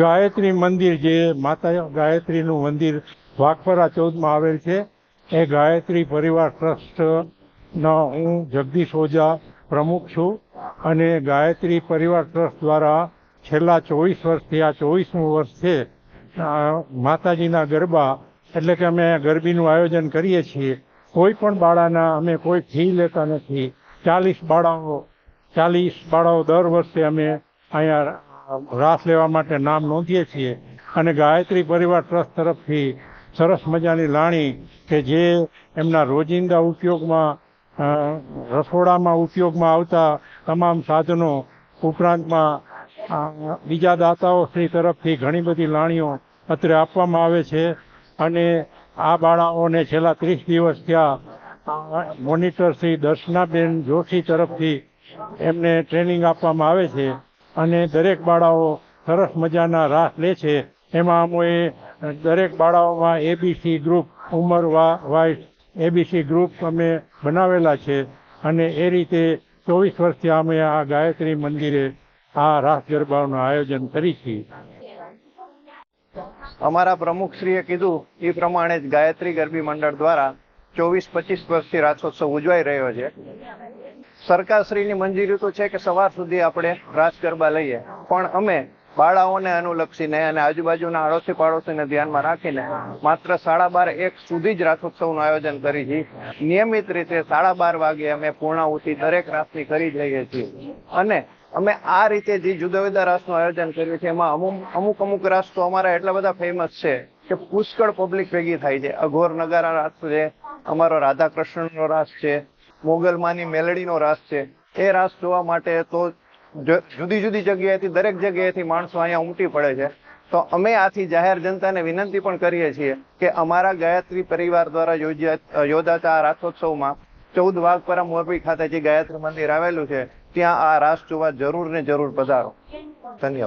ગાયત્રી મંદિર જે માતા ગાયત્રીનું મંદિર વાઘપરા ચૌદમાં આવેલ છે, એ ગાયત્રી પરિવાર ટ્રસ્ટનો હું જગદીશ ઓઝા પ્રમુખ છું અને ગાયત્રી પરિવાર ટ્રસ્ટ દ્વારા છેલ્લા ચોવીસ વર્ષથી, આ ચોવીસમું વર્ષ છે માતાજીના ગરબા, એટલે કે અમે ગરબીનું આયોજન કરીએ છીએ. કોઈ પણ બાળાના અમે કોઈ ફી લેતા નથી. ચાલીસ બાળાઓ ચાલીસ બાળાઓ દર વર્ષે અમે અહીંયા રાસ લેવા માટે નામ નોંધીએ છીએ. અને ગાયત્રી પરિવાર ટ્રસ્ટ તરફથી સરસ મજાની લાણી કે જે એમના રોજિંદા ઉપયોગમાં રસોડામાં ઉપયોગમાં આવતા તમામ સાધનો ઉપરાંતમાં બીજા દાતાઓ શ્રી તરફથી ઘણી બધી લાણીઓ અત્રે આપવામાં આવે છે. અને આ બાળાઓને છેલ્લા ત્રીસ દિવસ ત્યાં મોનિટર શ્રી દર્શનાબેન જોશી તરફથી એમને ટ્રેનિંગ આપવામાં આવે છે. અને દરેક બાળાઓ સરસ મજાના રાસ લે છે. એમાં અમોએ દરેક બાળાઓમાં એબીસી ગ્રુપ ઉંમર વા વાઇઝ એબીસી ગ્રુપ અમે બનાવેલા છે. અને એ રીતે ચોવીસ વર્ષથી અમે આ ગાયત્રી મંદિરે આ રાસ ગરબાનું આયોજન કરી છીએ. અમારા પ્રમુખશ્રીએ કીધું એ પ્રમાણે જ ગાયત્રી ગરબી મંડળ દ્વારા ચોવીસ પચીસ વર્ષથી રાસોત્સવ ઉજવાઈ રહ્યો છે. સરકારશ્રીની મંજૂરી તો છે કે સવાર સુધી આપણે રાસ ગરબા લઈએ. પણ અમે બાળાઓને અનુલક્ષીને અને આજુબાજુના આડોશી પાડોશીને ધ્યાનમાં રાખીને માત્ર સાડા બાર એક સુધી જ રાસોત્સવનું આયોજન કરી છીએ નિયમિત રીતે સાડા બાર વાગે અમે પૂર્ણાહુતિ દરેક રાસની કરી જઈએ છીએ. અને અમે આ રીતે જે જુદા જુદા રાસનું આયોજન કર્યું છે, એમાં અમુક અમુક અમુક રાસ તો અમારા એટલા બધા ફેમસ છે કે પુષ્કળ પબ્લિક ભેગી થાય છે. અઘોર નગારા રાસ છે અમારો રાધા કૃષ્ણનો રાસ છે, મોગલમાની મેલડીનો રાસ છે, એ રાસ જોવા માટે તો જુદી જુદી જગ્યાએથી, દરેક જગ્યાએથી માણસો અહીંયા ઉમટી પડે છે. તો અમે આથી જાહેર જનતાને વિનંતી પણ કરીએ છીએ કે અમારા ગાયત્રી પરિવાર દ્વારા યોજાતા આ રાસોત્સવમાં ચૌદ વાઘપરા મોરબી ખાતે જે ગાયત્રી મંદિર આવેલું છે, ત્યાં આ રાસ જોવા જરૂર ને જરૂર પધારો. ધન્યવાદ.